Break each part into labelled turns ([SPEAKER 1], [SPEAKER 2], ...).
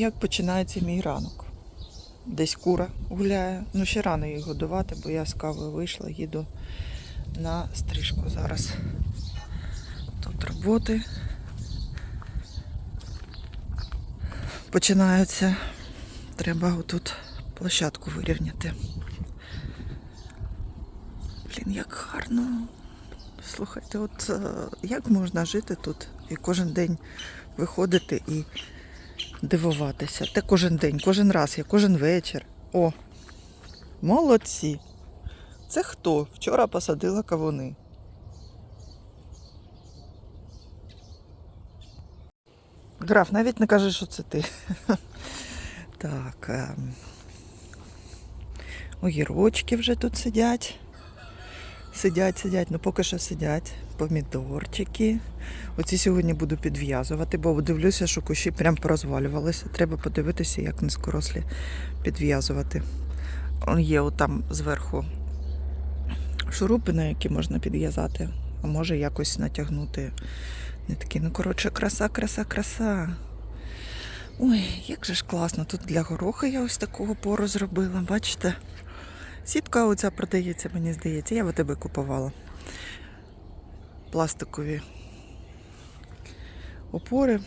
[SPEAKER 1] як починається мій ранок. Десь кура гуляє. Ну, ще рано її годувати, бо я з кавою вийшла, їду на стрижку зараз. Тут роботи починаються. Треба отут площадку вирівняти. Блін, як гарно. Слухайте, от е, як можна жити тут і кожен день виходити і дивуватися. Та кожен день, кожен раз, я кожен вечір. О, молодці. Це хто? Вчора посадила кавуни. Граф, навіть не кажи, що це ти. Так. ем, Огірочки вже тут сидять. Сидять, сидять, ну поки що сидять. Помідорчики. Оці сьогодні буду підв'язувати, бо дивлюся, що кущі прям порозвалювалися. Треба подивитися, як низкорослі підв'язувати. Є отам зверху шурупи, на які можна підв'язати, а може якось натягнути. Не такі, ну коротше, краса, краса, краса. Ой, як же ж класно. Тут для гороха я ось такого пору зробила, бачите? Сітка оця продається, мені здається. Я в тебе купувала. Пластикові опори.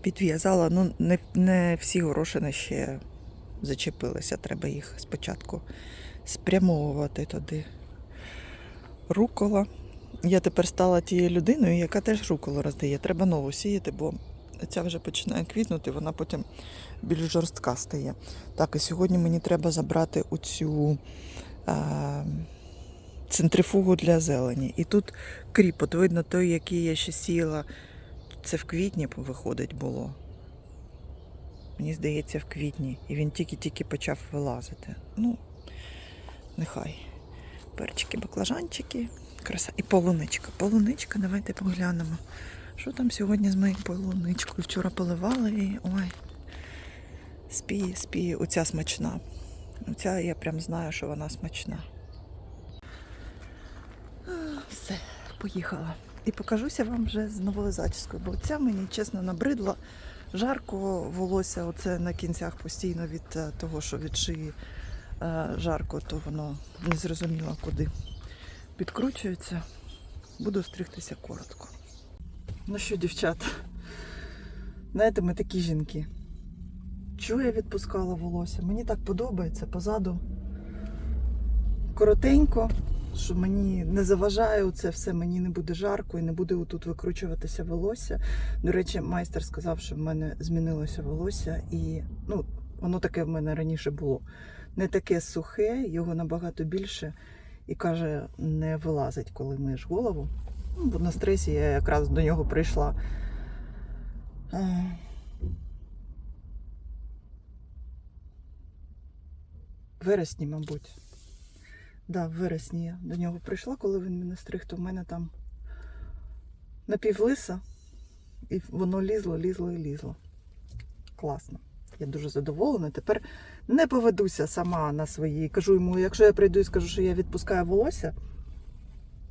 [SPEAKER 1] Підв'язала. Ну, не, не всі горошини ще зачепилися. Треба їх спочатку спрямовувати туди. Рукола. Я тепер стала тією людиною, яка теж руколу роздає. Треба нову сіяти, бо ця вже починає квітнути, вона потім більш жорстка стає. Так, і сьогодні мені треба забрати оцю е, центрифугу для зелені. І тут кріп, видно, той, який я ще сіяла, це в квітні виходить було. Мені здається, в квітні. І він тільки-тільки почав вилазити. Ну, нехай. Перчики, баклажанчики, краса. І полуничка. Полуничка, давайте поглянемо. Що там сьогодні з моєю полуничкою? Вчора поливали і ой. Спіє, спіє. Оця смачна. Оця я прям знаю, що вона смачна. А, Все, поїхала. І покажуся вам вже з новою зачіскою, бо ця мені чесно набридла. Жарко волосся, оце на кінцях постійно від е, того, що від шиї е, жарко, то воно не зрозуміло куди підкручується. Буду стригтися коротко. Ну що, дівчата, знаєте, ми такі жінки. Чого я відпускала волосся? Мені так подобається позаду. Коротенько, що мені не заважає це все, мені не буде жарко і не буде отут викручуватися волосся. До речі, майстер сказав, що в мене змінилося волосся, і ну, воно таке в мене раніше було. Не таке сухе, його набагато більше. І каже, не вилазить, коли миєш голову. Ну, бо на стресі я якраз до нього прийшла. Е, вересні, мабуть. Да, в вересні я до нього прийшла, коли він мене стриг, то в мене там напівлиса, і воно лізло, лізло і лізло. Класно. Я дуже задоволена. Тепер не поведуся сама на свої. Кажу йому, якщо я прийду і скажу, що я відпускаю волосся,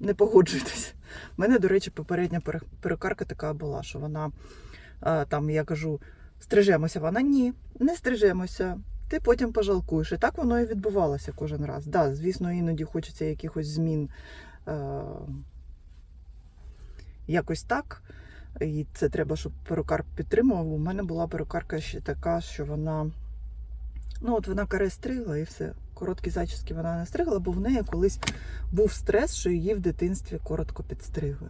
[SPEAKER 1] не погоджуйтесь. У мене, до речі, попередня пере- перукарка така була, що вона там, я кажу, стрижемося. Вона ні, не стрижемося. Ти потім пожалкуєш. І так воно і відбувалося кожен раз. Да, звісно, іноді хочеться якихось змін е, якось так. І це треба, щоб перукар підтримував. У мене була перукарка ще така, що вона. Ну, от вона каре стригла і все. Короткі зачіски вона не стригла, бо в неї колись був стрес, що її в дитинстві коротко підстригли.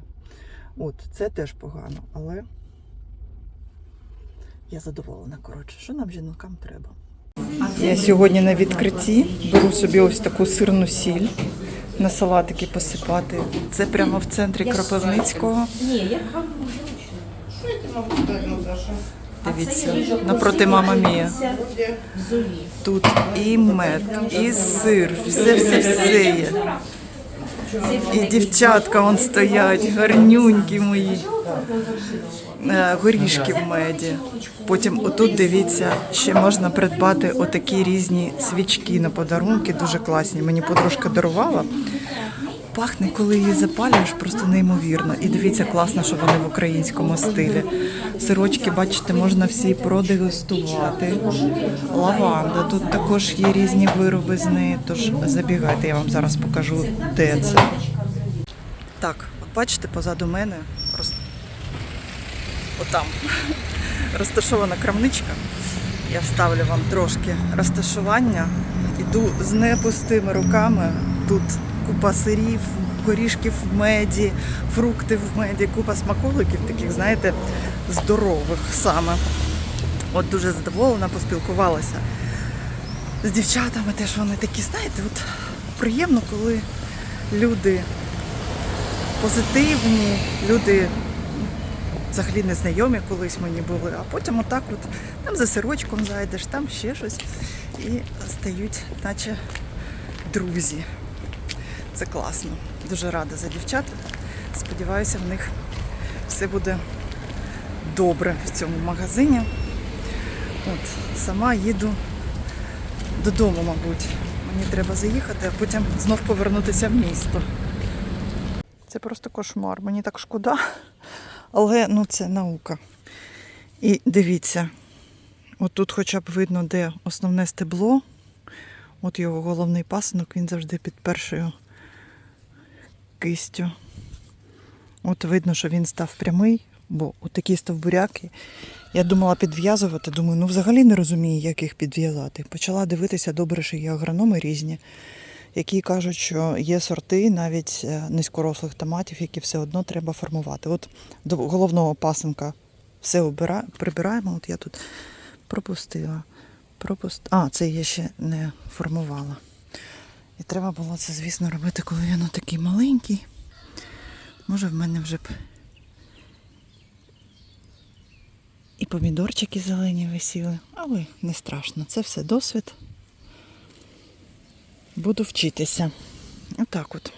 [SPEAKER 1] От, це теж погано, але я задоволена. Коротше, що нам жінкам треба? Я сьогодні на відкритті беру собі ось таку сирну сіль на салатики посипати. Це прямо в центрі Кропивницького. Дивіться, напроти мама Мія. Тут і мед, і сир, все, все, все є. І дівчатка вон стоять, гарнюнькі мої. Е, Горішки в меді. Потім отут дивіться, ще можна придбати отакі різні свічки на подарунки, дуже класні. Мені подружка дарувала. Пахне, коли її запалюєш, просто неймовірно. І дивіться, класно, що вони в українському стилі. Сирочки, бачите, можна всі продегустувати. Лаванда. Тут також є різні вироби з неї. Тож забігайте, я вам зараз покажу, де це. Так, бачите, позаду мене. Отам розташована крамничка. Я вставлю вам трошки розташування. Іду з непустими руками. Тут купа сирів, горішків в меді, фрукти в меді, купа смаколиків, таких, знаєте, здорових саме. От дуже задоволена, поспілкувалася з дівчатами. Теж вони такі, знаєте, от приємно, коли люди позитивні, люди взагалі незнайомі колись мені були, а потім отак от там за сирочком зайдеш, там ще щось і стають, наче друзі. Це класно. Дуже рада за дівчат. Сподіваюся, в них все буде добре в цьому магазині. От, сама їду додому, мабуть. Мені треба заїхати, а потім знов повернутися в місто. Це просто кошмар. Мені так шкода. Але ну це наука. І дивіться, от тут хоча б видно, де основне стебло. От його головний пасинок, він завжди під першою кистю. От видно, що він став прямий, бо такі стовбуряки. Я думала підв'язувати, думаю, ну взагалі не розумію, як їх підв'язати. Почала дивитися, добре, що є агрономи різні, які кажуть, що є сорти навіть е, низькорослих томатів, які все одно треба формувати. От до головного пасинка все обира... прибираємо. От я тут пропустила. Пропуст... А, це я ще не формувала. І треба було це, звісно, робити, коли він такий маленький. Може, в мене вже б і помідорчики зелені висіли, але не страшно. Це все досвід. Буду вчитися. Отак от.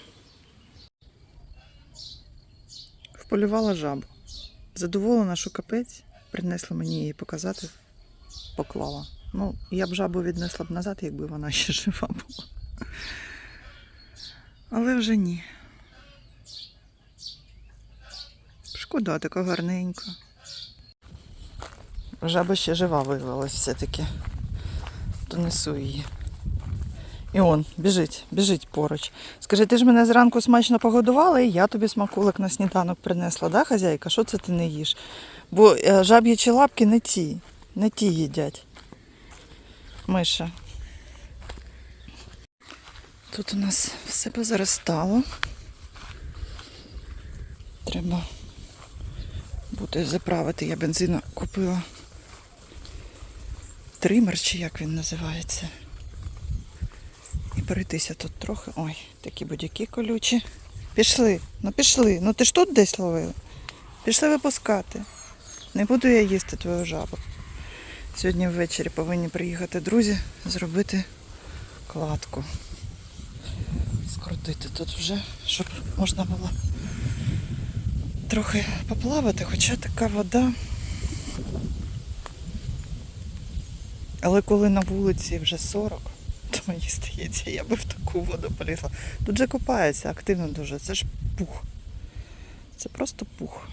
[SPEAKER 1] Вполювала жабу. Задоволена, що капець. Принесла мені її показати, поклала. Ну, я б жабу віднесла б назад, якби вона ще жива була. Але вже ні. Шкода, така гарненька. Жаба ще жива виявилась все-таки. Донесу її. І он, біжить, біжить поруч. Скажи, ти ж мене зранку смачно погодувала, і я тобі смаколик на сніданок принесла, да, хазяйка? Що це ти не їш? Бо е, жаб'ячі лапки не ті, не ті їдять. Миша. Тут у нас все позаростало. Треба буде заправити. Я бензину купила. Тример, чи як він називається. Пройтися тут трохи. Ой, такі будь-які колючі. Пішли, ну пішли. Ну ти ж тут десь ловив. Пішли випускати. Не буду я їсти твою жабу. Сьогодні ввечері повинні приїхати друзі, зробити кладку. Скрутити тут вже, щоб можна було трохи поплавати, хоча така вода. Але коли на вулиці вже 40, то мені здається, я би в таку воду полізла. Тут же купаються активно дуже. Це ж пух. Це просто пух.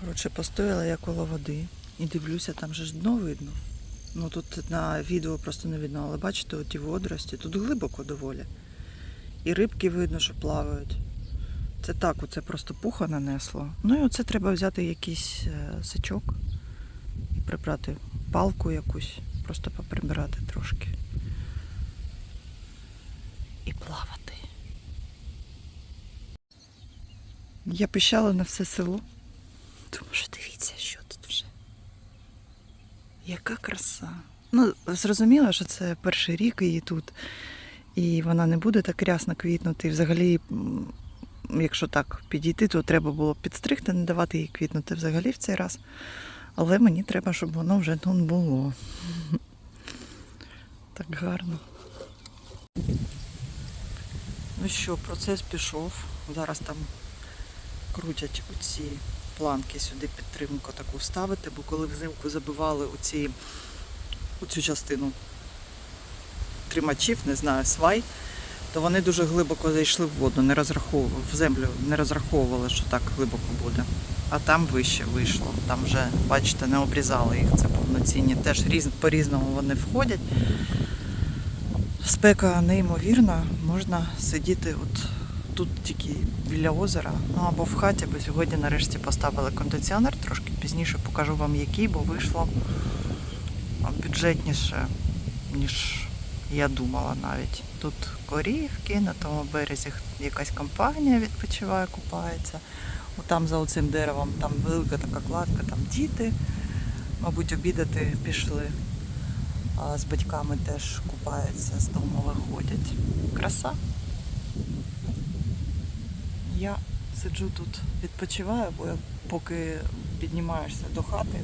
[SPEAKER 1] Коротше, постояла я коло води і дивлюся, там же ж дно видно. Ну тут на відео просто не видно, але бачите, оті водорості, тут глибоко доволі. І рибки видно, що плавають. Це так, оце просто пуха нанесло. Ну і оце треба взяти якийсь е, сачок і прибрати палку якусь, просто поприбирати трошки. І плавати. Я пищала на все село. Тому що дивіться, що тут вже. Яка краса. Ну, зрозуміло, що це перший рік її тут. І вона не буде так рясно квітнути. І взагалі, якщо так підійти, то треба було підстригти, не давати їй квітнути взагалі в цей раз. Але мені треба, щоб воно вже тут було. Так гарно. Ну що, процес пішов. Зараз там крутять оці планки сюди підтримку таку вставити, бо коли взимку забивали оці, оцю частину тримачів, не знаю, свай, то вони дуже глибоко зайшли в воду, не розраховували, в землю не розраховували, що так глибоко буде. А там вище вийшло. Там вже, бачите, не обрізали їх. Це повноцінні. Теж різ, по-різному вони входять. Спека неймовірна, можна сидіти от тут тільки біля озера, ну або в хаті, бо сьогодні нарешті поставили кондиціонер, трошки пізніше покажу вам який, бо вийшло бюджетніше, ніж я думала навіть. Тут корівки, на тому березі якась компанія відпочиває, купається. Там за оцим деревом там велика така кладка, там діти, мабуть, обідати пішли. А з батьками теж купаються, з дому виходять. Краса. Я сиджу тут, відпочиваю, бо я поки піднімаєшся до хати,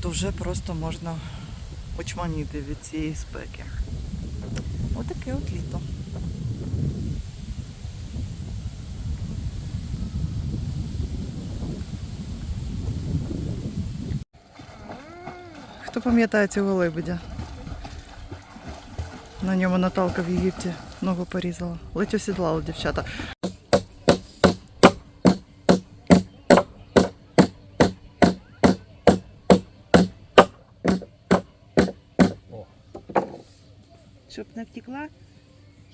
[SPEAKER 1] то вже просто можна очманіти від цієї спеки. Отаке от літо. Хто пам'ятає цього лебедя? На ньому Наталка в Єгипті ногу порізала. Ледь осідлала дівчата. Щоб не втекла?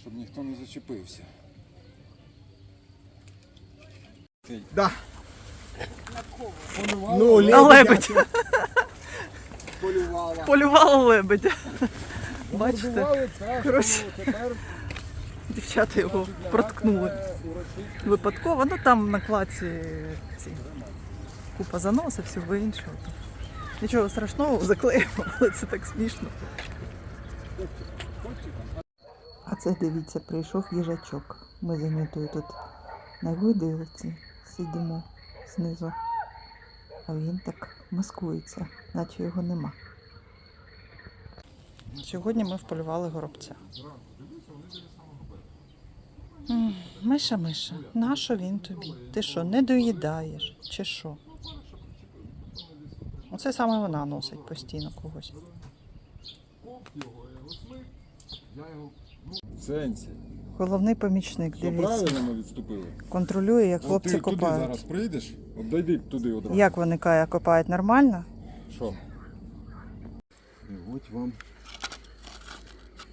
[SPEAKER 2] Щоб ніхто не зачепився.
[SPEAKER 3] Да.
[SPEAKER 2] Ну,
[SPEAKER 1] На лебедь.
[SPEAKER 2] полювала.
[SPEAKER 1] Полювала лебедя. Бачите, коротше.
[SPEAKER 2] ну, тепер
[SPEAKER 1] дівчата його проткнули. Випадково, ну там на кладці ці купа заносів, всього іншого. Нічого страшного, заклеїмо, але це так смішно. А це дивіться, прийшов їжачок. Ми за Нютою тут на видилиці сидимо знизу. А він так маскується, наче його нема. Сьогодні ми вполювали горобця. Миша, Миша, нащо він тобі? Ти що, не доїдаєш чи що? Оце саме вона носить постійно когось.
[SPEAKER 2] В сенсі.
[SPEAKER 1] Головний помічник, дивіться,
[SPEAKER 2] правильно ми відступили.
[SPEAKER 1] контролює, як
[SPEAKER 2] От
[SPEAKER 1] хлопці
[SPEAKER 2] ти туди
[SPEAKER 1] копають.
[SPEAKER 2] зараз прийдеш, от дойди туди одразу.
[SPEAKER 1] Як вони кая копають нормально?
[SPEAKER 2] Що? І от вам.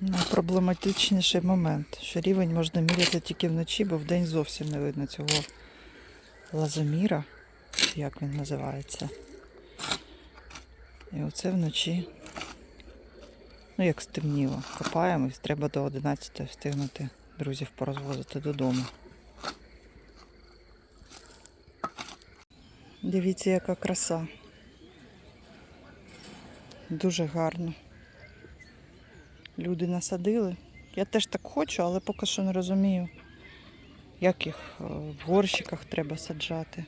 [SPEAKER 1] Найпроблематичніший момент, що рівень можна міряти тільки вночі, бо вдень зовсім не видно цього лазоміра, як він називається. І оце вночі, ну як стемніло, копаємось, треба до 11 встигнути друзів порозвозити додому. Дивіться, яка краса. Дуже гарно. Люди насадили. Я теж так хочу, але поки що не розумію, як їх е, в горщиках треба саджати.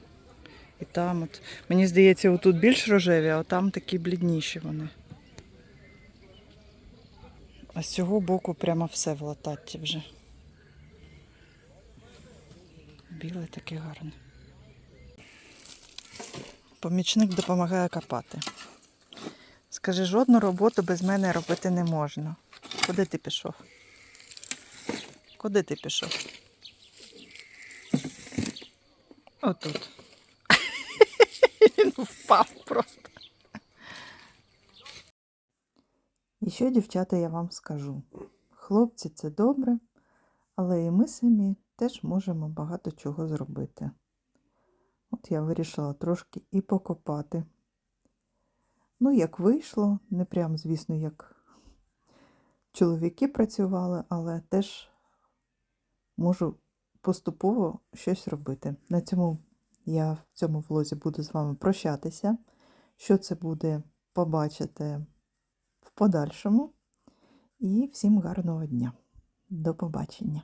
[SPEAKER 1] І там от. Мені здається, отут більш рожеві, а там такі блідніші вони. А з цього боку прямо все в лататті вже. Біле таке гарне. Помічник допомагає копати. Скажи, жодну роботу без мене робити не можна. Куди ти пішов? Куди ти пішов? Отут. Він впав просто. Що, дівчата, я вам скажу. Хлопці, це добре, але і ми самі теж можемо багато чого зробити. От я вирішила трошки і покопати. Ну, як вийшло, не прям, звісно, як чоловіки працювали, але теж можу поступово щось робити. На цьому я в цьому влозі буду з вами прощатися. Що це буде, побачите в подальшому. І всім гарного дня. До побачення!